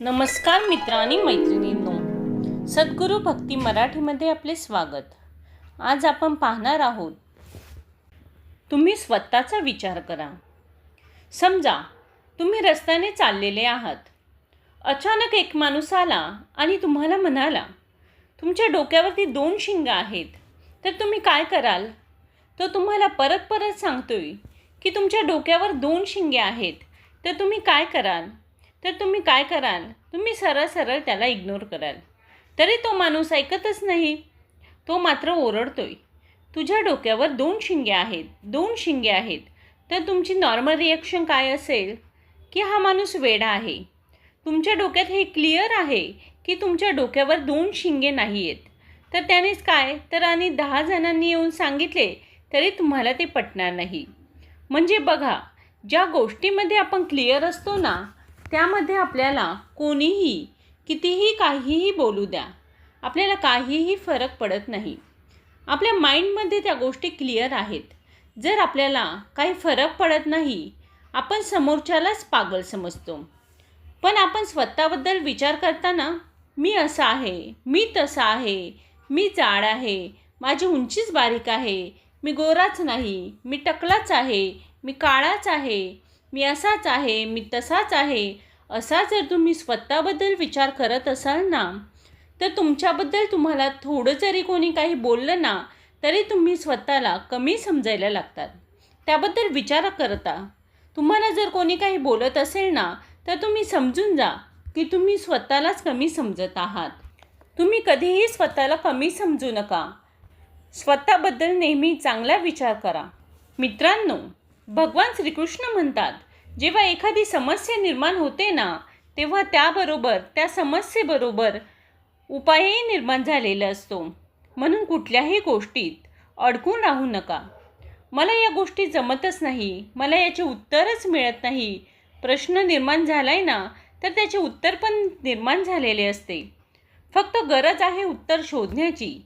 नमस्कार मित्र आणि मैत्रिणींनो. सद्गुरू भक्ती मराठीमध्ये आपले स्वागत. आज आपण पाहणार आहोत तुम्ही स्वतःचा विचार करा. समजा तुम्ही रस्त्याने चाललेले आहात. अचानक एक माणूस आला आणि तुम्हाला म्हणाला तुमच्या डोक्यावरती दोन शिंग आहेत. तर तुम्ही काय कराल? तो तुम्हाला परत परत सांगतोय की तुमच्या डोक्यावर दोन शिंगे आहेत. तर तुम्ही काय कराल? तर तुम्ही काय कराल? तुम्ही सरळ सरळ त्याला इग्नोर कराल. तरी तो माणूस ऐकतच नाही. तो मात्र ओरडतोय. तुझ्या डोक्यावर दोन शिंगे आहेत. दोन शिंगे आहेत. तर तुमची नॉर्मल रिॲक्शन काय असेल? की हा माणूस वेडा आहे. तुमच्या डोक्यात हे क्लिअर आहे की तुमच्या डोक्यावर दोन शिंगे नाही आहेत. तर त्यानेच काय? तर आणि दहा जणांनी येऊन सांगितले तरी तुम्हाला ते पटणार नाही. म्हणजे बघा ज्या गोष्टीमध्ये आपण क्लिअर असतो ना त्यामध्ये आपल्याला कोणीही कितीही काहीही बोलू द्या आपल्याला काहीही फरक पडत नाही. आपल्या माइंडमध्ये त्या गोष्टी क्लिअर आहेत. जर आपल्याला काही फरक पडत नाही आपण समोरच्यालाच पागल समजतो. पण आपण स्वतःबद्दल विचार करताना मी असा आहे मी तसा आहे मी जाड आहे माझी उंचीच बारीक आहे मी गोराच नाही मी टकलाच आहे मी काळाच आहे मी असाच आहे मी तसाच आहे असा जर तुम्ही स्वतःबद्दल विचार करत असाल ना तर तुमच्याबद्दल तुम्हाला थोडं जरी कोणी काही बोललं ना तरी तुम्ही स्वतःला कमी समजायला लागतात. त्याबद्दल विचार करता. तुम्हाला जर कोणी काही बोलत असेल ना तर तुम्ही समजून जा की तुम्ही स्वतःलाच कमी समजत आहात. तुम्ही कधीही स्वतःला कमी समजू नका. स्वतःबद्दल नेहमी चांगला विचार करा. मित्रांनो भगवान श्रीकृष्ण म्हणतात जेव्हा एखादी समस्या निर्माण होते ना तेव्हा त्याबरोबर त्या समस्येबरोबर उपायही निर्माण झालेला असतो. म्हणून कुठल्याही गोष्टीत अडकून राहू नका. मला या गोष्टी जमतच नाही मला याचे उत्तरच मिळत नाही. प्रश्न निर्माण झालाय ना तर त्याचे उत्तर पण निर्माण झालेले असते. फक्त गरज आहे उत्तर शोधण्याची.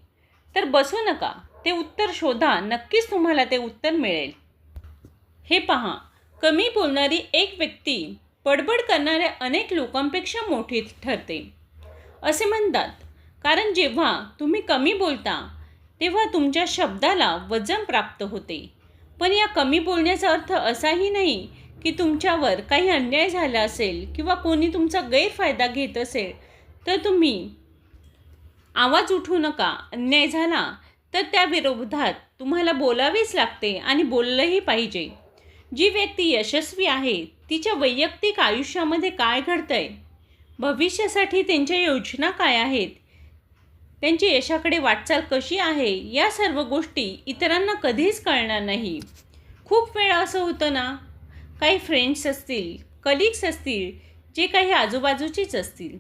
तर बसू नका ते उत्तर शोधा नक्कीच तुम्हाला ते उत्तर मिळेल. हे पहा. कमी बोलणारी एक व्यक्ती बडबड करणाऱ्या अनेक लोकांपेक्षा मोठी ठरते. असे म्हणतात कारण जेव्हा तुम्ही कमी बोलता तेव्हा तुमच्या शब्दाला वजन प्राप्त होते. पण या कमी बोलण्याचा अर्थ असाही नाही की तुमच्यावर काही अन्याय झाला असेल किंवा कोणी तुमचा गैरफायदा घेत असेल तर तुम्ही आवाज उठू नका अन्याय झाला तर त्या विरोधात तुम्हाला बोलावेच लागते आणि बोललंही पाहिजे. जी व्यक्ती यशस्वी आहे तिच्या वैयक्तिक आयुष्यामध्ये काय घडतंय? भविष्यासाठी त्यांच्या योजना काय आहेत? त्यांची यशाकडे वाटचाल कशी आहे? या सर्व गोष्टी इतरांना कधीच कळणार नाही. खूप वेळा असं होतं ना काही फ्रेंड्स असतील कलिग्स असतील जे काही आजूबाजूचीच असतील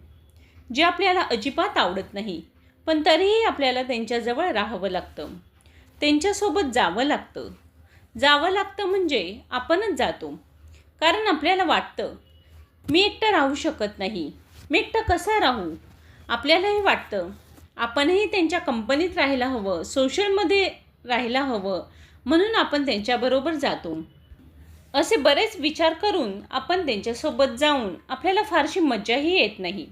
जे आपल्याला अजिबात आवडत नाही पण तरीही आपल्याला त्यांच्याजवळ राहावं लागतं. त्यांच्यासोबत जावं लागतं. जावं लागतं म्हणजे आपणच जातो. कारण आपल्याला वाटतं मी एकटं राहू शकत नाही. मी एकटं कसं राहू? आपल्यालाही वाटतं आपणही त्यांच्या कंपनीत राहायला हवं सोशलमध्ये राहायला हवं म्हणून आपण त्यांच्याबरोबर जातो. असे बरेच विचार करून आपण त्यांच्यासोबत जाऊन आपल्याला फारशी मज्जाही येत नाही.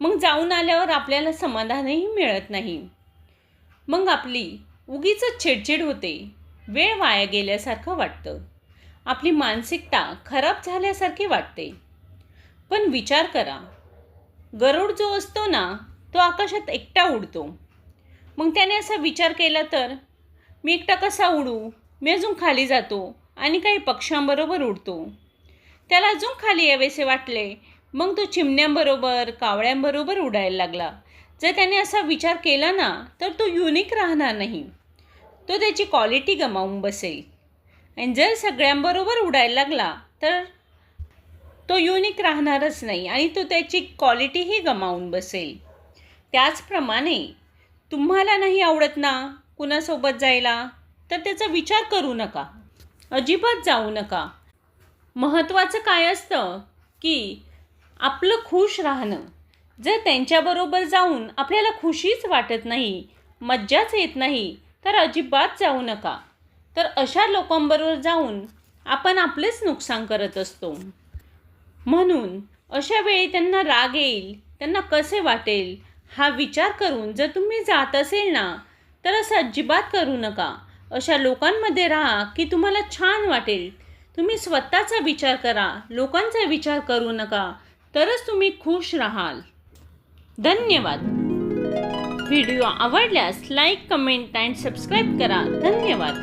मग जाऊन आल्यावर आपल्याला समाधानही मिळत नाही. मग आपली उगीच चिडचिड होते. वेळ वाया गेल्यासारखं वाटतं. आपली मानसिकता खराब झाल्यासारखी वाटते. पण विचार करा. गरुड जो असतो ना तो आकाशात एकटा उडतो. मग त्याने असा विचार केला तर मी एकटा कसा उडू? मी अजून खाली जातो आणि काही पक्ष्यांबरोबर उडतो. त्याला अजून खाली यावेसे वाटले. मग तो चिमण्यांबरोबर कावळ्यांबरोबर उडायला लागला. जर त्याने असा विचार केला ना तर तो युनिक राहणार नाही. तो त्याची क्वालिटी गमावून बसेल. आणि जर सगळ्यांबरोबर उडायला लागला तर तो युनिक राहणारच नाही आणि तो त्याची क्वालिटीही गमावून बसेल. त्याचप्रमाणे तुम्हाला नाही आवडत ना कुणासोबत जायला? तर त्याचा विचार करू नका. अजिबात जाऊ नका. महत्त्वाचं काय असतं की आपलं खुश राहणं. जर त्यांच्याबरोबर जाऊन आपल्याला खुशीच वाटत नाही मज्जाच येत नाही तर अजिबात जाऊ नका. तर अशा लोकांबरोबर जाऊन आपण आपलेच नुकसान करत असतो. म्हणून अशा वेळी त्यांना राग येईल त्यांना कसे वाटेल हा विचार करून जर तुम्ही जात असेल ना तर असं अजिबात करू नका. अशा लोकांमध्ये राहा की तुम्हाला छान वाटेल. तुम्ही स्वतःचा विचार करा लोकांचा विचार करू नका तरच तुम्ही खुश राहाल. धन्यवाद. व्हिडिओ आवडल्यास लाईक कमेंट अँड सबस्क्राईब करा. धन्यवाद.